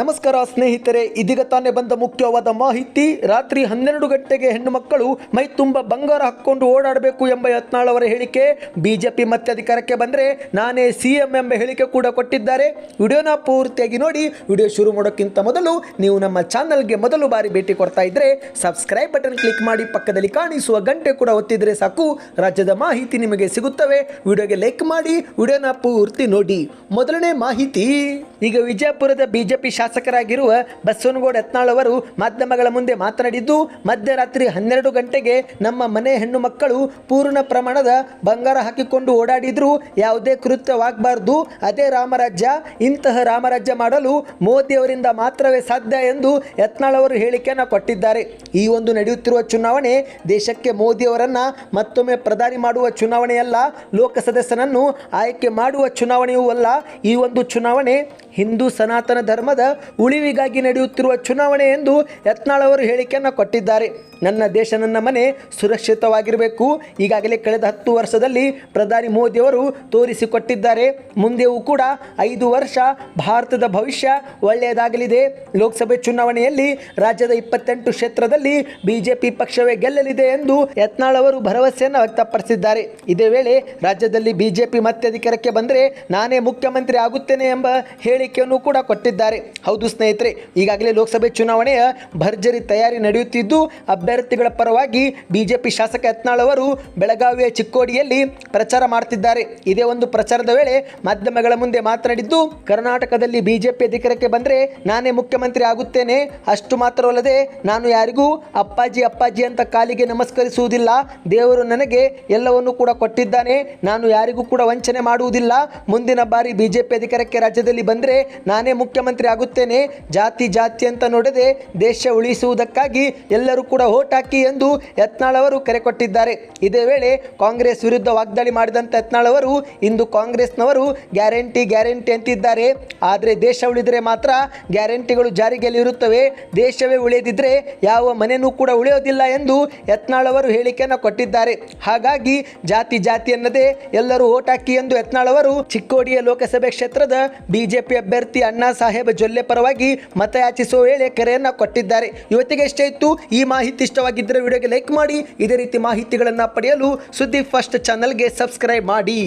ನಮಸ್ಕಾರ ಸ್ನೇಹಿತರೆ, ಇದೀಗ ತಾನೇ ಬಂದ ಮುಖ್ಯವಾದ ಮಾಹಿತಿ, ರಾತ್ರಿ ಹನ್ನೆರಡು ಗಂಟೆಗೆ ಹೆಣ್ಣು ಮಕ್ಕಳು ಮೈ ತುಂಬ ಬಂಗಾರ ಹಾಕ್ಕೊಂಡು ಓಡಾಡಬೇಕು ಎಂಬ ಯತ್ನಾಳ್ ಅವರ ಹೇಳಿಕೆ. ಬಿಜೆಪಿ ಮತ್ತೆ ಅಧಿಕಾರಕ್ಕೆ ಬಂದರೆ ನಾನೇ ಸಿ ಎಂ ಎಂಬ ಹೇಳಿಕೆ ಕೂಡ ಕೊಟ್ಟಿದ್ದಾರೆ. ವಿಡಿಯೋನ ಪೂರ್ತಿಯಾಗಿ ನೋಡಿ, ವಿಡಿಯೋ ಶುರು ಮಾಡೋಕ್ಕಿಂತ ಮೊದಲು ನೀವು ನಮ್ಮ ಚಾನಲ್ಗೆ ಮೊದಲು ಬಾರಿ ಭೇಟಿ ಕೊಡ್ತಾ ಇದ್ರೆ ಸಬ್ಸ್ಕ್ರೈಬ್ ಬಟನ್ ಕ್ಲಿಕ್ ಮಾಡಿ ಪಕ್ಕದಲ್ಲಿ ಕಾಣಿಸುವ ಗಂಟೆ ಕೂಡ ಒತ್ತಿದ್ರೆ ಸಾಕು. ರಾಜ್ಯದ ಮಾಹಿತಿ ನಿಮಗೆ ಸಿಗುತ್ತವೆ. ವಿಡಿಯೋಗೆ ಲೈಕ್ ಮಾಡಿ, ವಿಡಿಯೋನ ಪೂರ್ತಿ ನೋಡಿ. ಮೊದಲನೇ ಮಾಹಿತಿ, ಈಗ ವಿಜಯಪುರದ ಬಿಜೆಪಿ ಶಾಸಕರಾಗಿರುವ ಬಸವನಗೌಡ ಯತ್ನಾಳ್ ಅವರು ಮಾಧ್ಯಮಗಳ ಮುಂದೆ ಮಾತನಾಡಿದ್ದು, ಮಧ್ಯರಾತ್ರಿ ಹನ್ನೆರಡು ಗಂಟೆಗೆ ನಮ್ಮ ಮನೆ ಹೆಣ್ಣು ಮಕ್ಕಳು ಪೂರ್ಣ ಪ್ರಮಾಣದ ಬಂಗಾರ ಹಾಕಿಕೊಂಡು ಓಡಾಡಿದ್ರು ಯಾವುದೇ ಕೃತ್ಯವಾಗಬಾರ್ದು. ಅದೇ ರಾಮರಾಜ್ಯ, ಇಂತಹ ರಾಮರಾಜ್ಯ ಮಾಡಲು ಮೋದಿಯವರಿಂದ ಮಾತ್ರವೇ ಸಾಧ್ಯ ಎಂದು ಯತ್ನಾಳ್ ಅವರು ಹೇಳಿಕೆಯನ್ನು ಕೊಟ್ಟಿದ್ದಾರೆ. ಈ ಒಂದು ನಡೆಯುತ್ತಿರುವ ಚುನಾವಣೆ ದೇಶಕ್ಕೆ ಮೋದಿಯವರನ್ನ ಮತ್ತೊಮ್ಮೆ ಪ್ರಧಾನಿ ಮಾಡುವ ಚುನಾವಣೆಯಲ್ಲ ಲೋಕಸದಸ್ಯನನ್ನು ಆಯ್ಕೆ ಮಾಡುವ ಚುನಾವಣೆಯೂ ಅಲ್ಲ. ಈ ಒಂದು ಚುನಾವಣೆ ಹಿಂದೂ ಸನಾತನ ಧರ್ಮದ ಉಳಿವಿಗಾಗಿ ನಡೆಯುತ್ತಿರುವ ಚುನಾವಣೆ ಎಂದು ಯತ್ನಾಳ್ ಅವರು ಹೇಳಿಕೆಯನ್ನು ಕೊಟ್ಟಿದ್ದಾರೆ. ನನ್ನ ದೇಶ, ನನ್ನ ಮನೆ ಸುರಕ್ಷಿತವಾಗಿರಬೇಕು. ಈಗಾಗಲೇ ಕಳೆದ ಹತ್ತು ವರ್ಷದಲ್ಲಿ ಪ್ರಧಾನಿ ಮೋದಿಯವರು ತೋರಿಸಿಕೊಟ್ಟಿದ್ದಾರೆ. ಮುಂದೆಯೂ ಕೂಡ ಐದು ವರ್ಷ ಭಾರತದ ಭವಿಷ್ಯ ಒಳ್ಳೆಯದಾಗಲಿದೆ. ಲೋಕಸಭೆ ಚುನಾವಣೆಯಲ್ಲಿ ರಾಜ್ಯದ ಇಪ್ಪತ್ತೆಂಟು ಕ್ಷೇತ್ರದಲ್ಲಿ ಬಿಜೆಪಿ ಪಕ್ಷವೇ ಗೆಲ್ಲಲಿದೆ ಎಂದು ಯತ್ನಾಳ್ ಅವರು ಭರವಸೆಯನ್ನು ವ್ಯಕ್ತಪಡಿಸಿದ್ದಾರೆ. ಇದೇ ವೇಳೆ ರಾಜ್ಯದಲ್ಲಿ ಬಿಜೆಪಿ ಮತ್ತೆ ಅಧಿಕಾರಕ್ಕೆ ಬಂದರೆ ನಾನೇ ಮುಖ್ಯಮಂತ್ರಿ ಆಗುತ್ತೇನೆ ಎಂಬ ಹೇಳಿಕೆಯನ್ನು ಕೂಡ ಕೊಟ್ಟಿದ್ದಾರೆ. ಹೌದು ಸ್ನೇಹಿತರೆ, ಈಗಾಗಲೇ ಲೋಕಸಭೆ ಚುನಾವಣೆಯ ಭರ್ಜರಿ ತಯಾರಿ ನಡೆಯುತ್ತಿದ್ದು, ಅಭ್ಯರ್ಥಿಗಳ ಪರವಾಗಿ ಬಿಜೆಪಿ ಶಾಸಕ ಯತ್ನಾಳ್ ಅವರು ಬೆಳಗಾವಿಯ ಚಿಕ್ಕೋಡಿಯಲ್ಲಿ ಪ್ರಚಾರ ಮಾಡ್ತಿದ್ದಾರೆ. ಇದೇ ಒಂದು ಪ್ರಚಾರದ ವೇಳೆ ಮಾಧ್ಯಮಗಳ ಮುಂದೆ ಮಾತನಾಡಿದ್ದು, ಕರ್ನಾಟಕದಲ್ಲಿ ಬಿಜೆಪಿ ಅಧಿಕಾರಕ್ಕೆ ಬಂದರೆ ನಾನೇ ಮುಖ್ಯಮಂತ್ರಿ ಆಗುತ್ತೇನೆ. ಅಷ್ಟು ಮಾತ್ರವಲ್ಲದೆ ನಾನು ಯಾರಿಗೂ ಅಪ್ಪಾಜಿ ಅಪ್ಪಾಜಿ ಅಂತ ಕಾಲಿಗೆ ನಮಸ್ಕರಿಸುವುದಿಲ್ಲ. ದೇವರು ನನಗೆ ಎಲ್ಲವನ್ನೂ ಕೂಡ ಕೊಟ್ಟಿದ್ದಾನೆ. ನಾನು ಯಾರಿಗೂ ಕೂಡ ವಂಚನೆ ಮಾಡುವುದಿಲ್ಲ. ಮುಂದಿನ ಬಾರಿ ಬಿಜೆಪಿ ಅಧಿಕಾರಕ್ಕೆ ರಾಜ್ಯದಲ್ಲಿ ಬಂದರೆ ನಾನೇ ಮುಖ್ಯಮಂತ್ರಿ ಆಗುತ್ತೇನೆ. ಜಾತಿ ಜಾತಿ ಅಂತ ನೋಡದೆ ದೇಶ ಉಳಿಸುವುದಕ್ಕಾಗಿ ಎಲ್ಲರೂ ಕೂಡ ಓಟ್ ಹಾಕಿ ಎಂದು ಯತ್ನಾಳ್ ಅವರು ಕರೆ ಕೊಟ್ಟಿದ್ದಾರೆ. ಇದೇ ವೇಳೆ ಕಾಂಗ್ರೆಸ್ ವಿರುದ್ಧ ವಾಗ್ದಾಳಿ ಮಾಡಿದಂಥ ಯತ್ನಾಳ್ ಅವರು ಇಂದು ಕಾಂಗ್ರೆಸ್ನವರು ಗ್ಯಾರಂಟಿ ಗ್ಯಾರಂಟಿ ಅಂತಿದ್ದಾರೆ. ಆದರೆ ದೇಶ ಉಳಿದರೆ ಮಾತ್ರ ಗ್ಯಾರಂಟಿಗಳು ಜಾರಿಗೆಯಲ್ಲಿ ಇರುತ್ತವೆ. ದೇಶವೇ ಉಳಿಯದಿದ್ದರೆ ಯಾವ ಮನೆಯೂ ಕೂಡ ಉಳಿಯೋದಿಲ್ಲ ಎಂದು ಯತ್ನಾಳ್ ಅವರು ಹೇಳಿಕೆಯನ್ನು ಕೊಟ್ಟಿದ್ದಾರೆ. ಹಾಗಾಗಿ ಜಾತಿ ಜಾತಿ ಅನ್ನದೇ ಎಲ್ಲರೂ ಓಟ್ ಹಾಕಿ ಎಂದು ಯತ್ನಾಳ್ ಅವರು ಚಿಕ್ಕೋಡಿಯ ಲೋಕಸಭೆ ಕ್ಷೇತ್ರದ ಬಿಜೆಪಿ ಅಭ್ಯರ್ಥಿ ಅಣ್ಣಾ ಸಾಹೇಬ್ ಜೊಲ್ಲೆ ಪರವಾಗಿ ಮತಯಾಚಿಸುವ ವೇಳೆ ಕರೆಯನ್ನು ಕೊಟ್ಟಿದ್ದಾರೆ. ಇವತ್ತಿಗೆ ಇಷ್ಟ ಇತ್ತು, ಈ ಮಾಹಿತಿ ಇಷ್ಟವಾಗಿದ್ದರೆ ವಿಡಿಯೋಗೆ ಲೈಕ್ ಮಾಡಿ, ಇದೇ ರೀತಿ ಮಾಹಿತಿಗಳನ್ನು ಪಡೆಯಲು ಸುದ್ದಿ ಫಸ್ಟ್ ಚಾನಲ್ಗೆ ಸಬ್ಸ್ಕ್ರೈಬ್ ಮಾಡಿ.